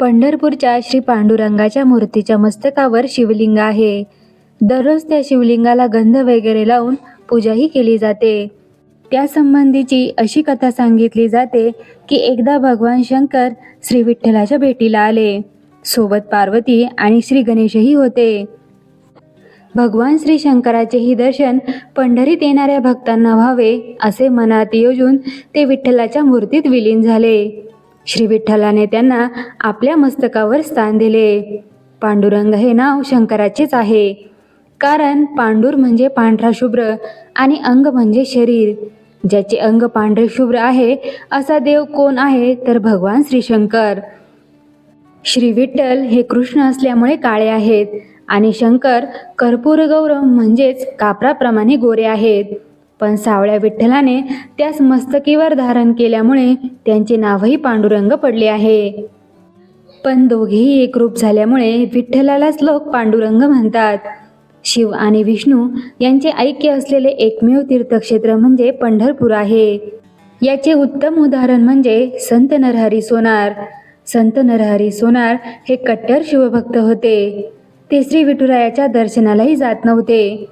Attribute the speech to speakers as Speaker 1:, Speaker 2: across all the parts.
Speaker 1: पंढरपूरच्या श्री पांडुरंगाच्या मूर्तीच्या मस्तकावर शिवलिंग आहे. दररोज त्या शिवलिंगाला गंध वगैरे लावून पूजाही केली जाते. त्यासंबंधीची अशी कथा सांगितली जाते की एकदा भगवान शंकर श्री विठ्ठलाच्या भेटीला आले. सोबत पार्वती आणि श्री गणेशही होते. भगवान श्री शंकराचेही दर्शन पंढरीत येणाऱ्या भक्तांना व्हावे असे मनात योजून ते विठ्ठलाच्या मूर्तीत विलीन झाले. श्री विठ्ठलाने त्यांना आपल्या मस्तकावर स्थान दिले. पांडुरंग हे नाव शंकराचेच आहे. कारण पांडुर म्हणजे पांढरा शुभ्र आणि अंग म्हणजे शरीर. ज्याचे अंग पांढरे शुभ्र आहे असा देव कोण आहे तर भगवान श्री शंकर श्री विठ्ठल हे कृष्ण असल्यामुळे काळे आहेत आणि शंकर कर्पूर गौरव म्हणजेच कापराप्रमाणे गोरे आहेत. पण सावळ्या विठ्ठलाने त्यास मस्तकीवर धारण केल्यामुळे त्यांचे नावही पांडुरंग पडले आहे. पण दोघेही एकरूप झाल्यामुळे विठ्ठलालाच लोक पांडुरंग म्हणतात. शिव आणि विष्णू यांचे ऐक्य असलेले एकमेव तीर्थक्षेत्र म्हणजे पंढरपूर आहे. याचे उत्तम उदाहरण म्हणजे संत नरहरी सोनार. संत नरहरी सोनार हे कट्टर शिवभक्त होते. ते श्री विठुरायाच्या दर्शनालाही जात नव्हते.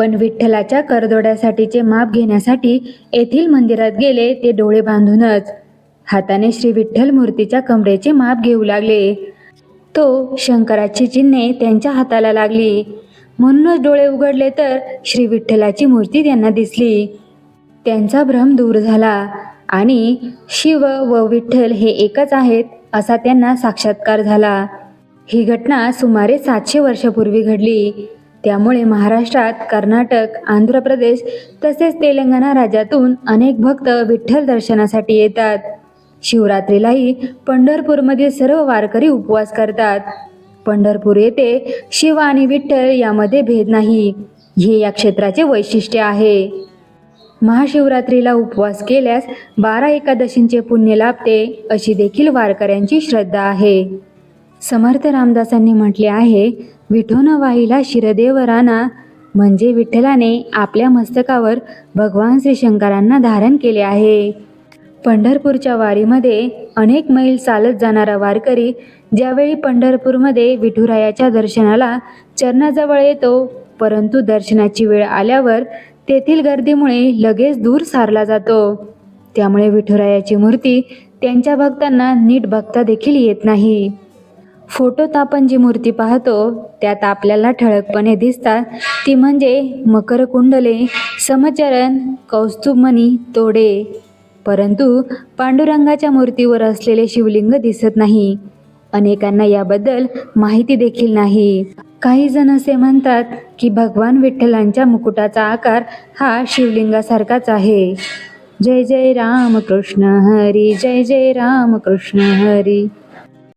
Speaker 1: पण विठ्ठलाच्या करदोड्यासाठीचे माप घेण्यासाठी येथील मंदिरात गेले ते डोळे बांधूनच. हाताने श्री विठ्ठल मूर्तीच्या कमरेचे माप घेऊ लागले. तो शंकराची चिन्हे त्यांच्या हाताला लागली. म्हणूनच डोळे उघडले तर श्री विठ्ठलाची मूर्ती त्यांना दिसली. त्यांचा भ्रम दूर झाला. आणि शिव व विठ्ठल हे एकच आहेत असा त्यांना साक्षात्कार झाला. ही घटना सुमारे सातशे वर्षापूर्वी घडली. त्यामुळे महाराष्ट्रात कर्नाटक आंध्र प्रदेश तसेच तेलंगणा राज्यातून अनेक भक्त विठ्ठल दर्शनासाठी येतात. शिवरात्रीलाही पंढरपूरमधील सर्व वारकरी उपवास करतात. पंढरपूर येथे शिव आणि विठ्ठल यामध्ये भेद नाही. हे या क्षेत्राचे वैशिष्ट्य आहे. महाशिवरात्रीला उपवास केल्यास बारा एकादशींचे पुण्य लाभते अशी देखील वारकऱ्यांची श्रद्धा आहे. समर्थ रामदासांनी म्हटले आहे विठोन वाहिला शिरदेव राणा म्हणजे विठ्ठलाने आपल्या मस्तकावर भगवान श्री शंकरांना धारण केले आहे. पंढरपूरच्या वारीमध्ये अनेक मैल चालत जाणारा वारकरी ज्यावेळी पंढरपूरमध्ये विठुरायाच्या दर्शनाला चरणाजवळ येतो परंतु दर्शनाची वेळ आल्यावर तेथील गर्दीमुळे लगेच दूर सारला जातो. त्यामुळे विठुरायाची मूर्ती त्यांच्या भक्तांना नीट बघता देखील येत नाही. फोटोत आपण जी मूर्ती पाहतो त्यात आपल्याला ठळकपणे दिसतात. ती म्हणजे मकर कुंडले समचरण कौस्तुभमणी तोडे. परंतु पांडुरंगाच्या मूर्तीवर असलेले शिवलिंग दिसत नाही. अनेकांना याबद्दल माहिती देखील नाही. काही जण असे म्हणतात की भगवान विठ्ठलांच्या मुकुटाचा आकार हा शिवलिंगासारखाच आहे. जय जय राम कृष्ण हरी जय जय राम कृष्ण हरी.